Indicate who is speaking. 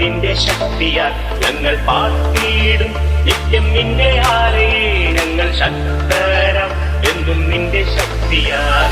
Speaker 1: നിന്റെ ശക്തിയാൽ ഞങ്ങൾ പാർത്തിയിടും നിത്യം നിന്റെ ആലയെ ഞങ്ങൾ ശക്തരാം. എന്നും നിന്റെ ശക്തിയാൽ